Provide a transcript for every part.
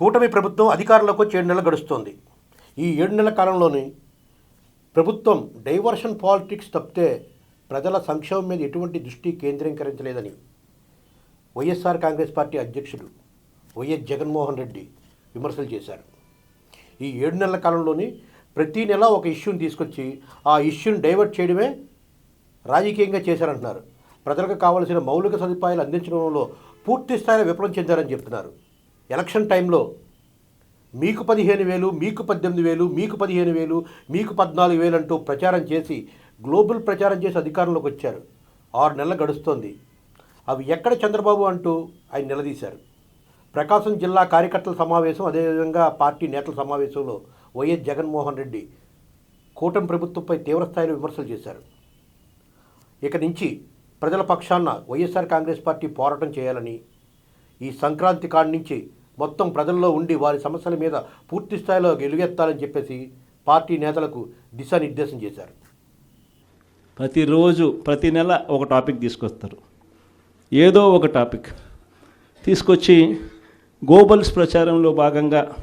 కూటమి ప్రభుత్వం అధికారంలోకి వచ్చి ఏడు నెలలు గడుస్తోంది. ఈ ఏడు నెలల కాలంలోని ప్రభుత్వం డైవర్షన్ పాలిటిక్స్ తప్పితే ప్రజల సంక్షేమం మీద ఎటువంటి దృష్టి కేంద్రీకరించలేదని వైఎస్ఆర్ కాంగ్రెస్ పార్టీ అధ్యక్షుడు వైఎస్ జగన్మోహన్ రెడ్డి విమర్శలు చేశారు. ఈ ఏడు నెలల కాలంలోని ప్రతి నెల ఒక ఇష్యూని తీసుకొచ్చి ఆ ఇష్యూని డైవర్ట్ చేయడమే రాజకీయంగా చేశారంటున్నారు. ప్రజలకు కావలసిన మౌలిక సదుపాయాలు అందించడంలో పూర్తి స్థాయిలో విఫలం చెందారని చెప్తున్నారు. ఎలక్షన్ టైంలో మీకు పదిహేను వేలు మీకు పద్దెనిమిది వేలు మీకు పదిహేను వేలు మీకు పద్నాలుగు వేలు అంటూ ప్రచారం చేసి గ్లోబల్ ప్రచారం చేసి అధికారంలోకి వచ్చారు. ఆరు నెలలు గడుస్తోంది. అవి ఎక్కడ చంద్రబాబు అంటూ ఆయన నిలదీశారు. ప్రకాశం జిల్లా కార్యకర్తల సమావేశం అదేవిధంగా పార్టీ నేతల సమావేశంలో వైఎస్ జగన్మోహన్ రెడ్డి కూటమి ప్రభుత్వంపై తీవ్రస్థాయిలో విమర్శలు చేశారు. ఇక నుంచి ప్రజల పక్షాన వైఎస్ఆర్ కాంగ్రెస్ పార్టీ పోరాటం చేయాలని ఈ సంక్రాంతి కాడి నుంచి మొత్తం ప్రజల్లో ఉండి వారి సమస్యల మీద పూర్తి స్థాయిలో గెలుగెత్తాలని చెప్పేసి పార్టీ నేతలకు దిశానిర్దేశం చేశారు. ప్రతిరోజు ప్రతి నెల ఒక టాపిక్ తీసుకొస్తారు. ఏదో ఒక టాపిక్. తీసుకొచ్చి గోబల్స్ ప్రచారంలో భాగంగా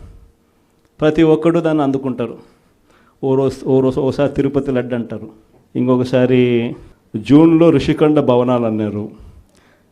ప్రతి ఒక్కడు దాన్ని అందుకుంటారు. ఓ రోజు ఓ రోజు ఓసారి తిరుపతి లడ్డు అంటారు. ఇంకొకసారి జూన్లో ఋషికొండ భవనాలు అన్నారు.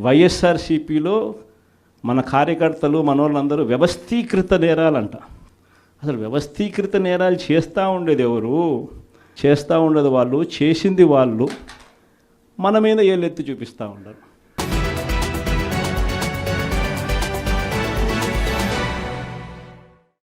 వైఎస్ఆర్సీపీలో మన కార్యకర్తలు మనోళ్ళందరూ వ్యవస్థీకృత నేరాలంట. అసలు వ్యవస్థీకృత నేరాలు చేస్తూ ఉండేది ఎవరు? చేస్తూ ఉండేది వాళ్ళు చేసింది వాళ్ళు. మన మీద ఏళ్ళెత్తి చూపిస్తూ ఉండరు.